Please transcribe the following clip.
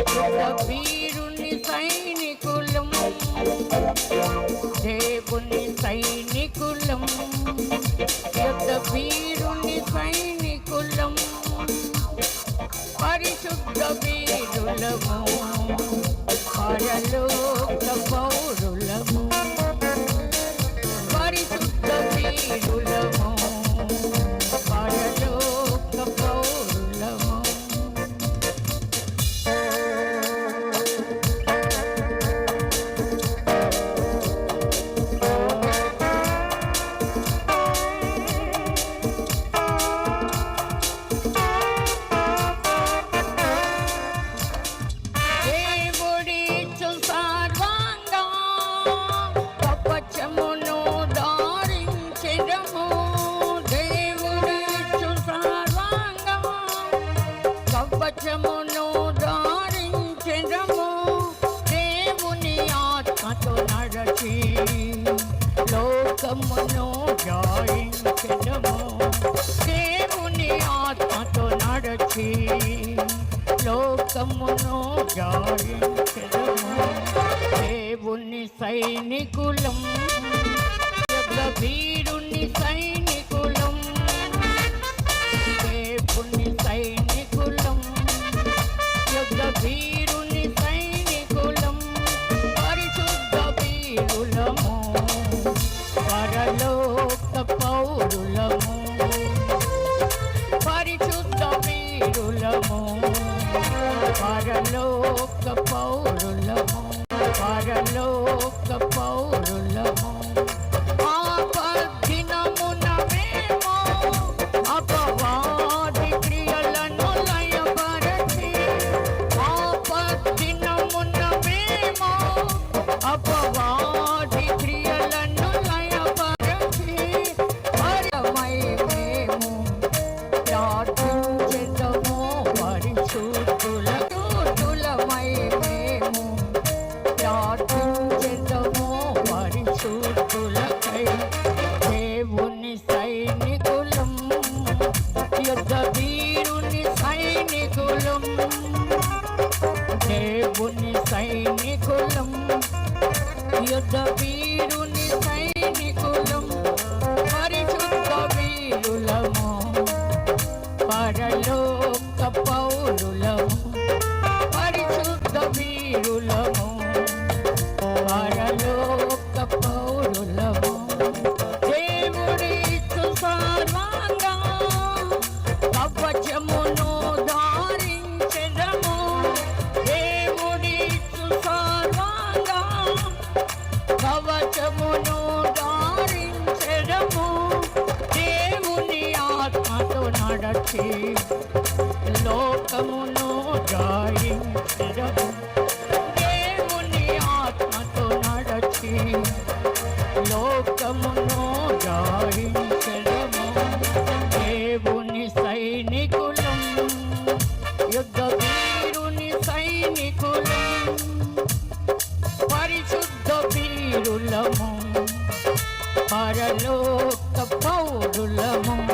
వీరుని సైనికులం దేవుని సైనికులం యుద్ధ వీరుని సైనికులం పరిశుద్ధ వీరులము పరలో నాతో నడచి లోకమును జాయించెదము. దేవుని ఆత్మతో నడచి లోకమును జాయించెదము. దేవుని సైనికులం వీరుని సైనికులం. దేవుని సైనికులం యుద్ధ పరలోక పౌరులము పరలోక పౌరులము. ఆపద్దినమున మేము అపవాది క్రియలను లయపరచి ఆపద్దినమున మేము అపవాది not నడచి లోకమును జాయించెదము. దేవుని ఆత్మతో నడచి లోకమును జాయించెదము. பீடுள்ளமும் பரலோக்க பௌருள்ளமும்.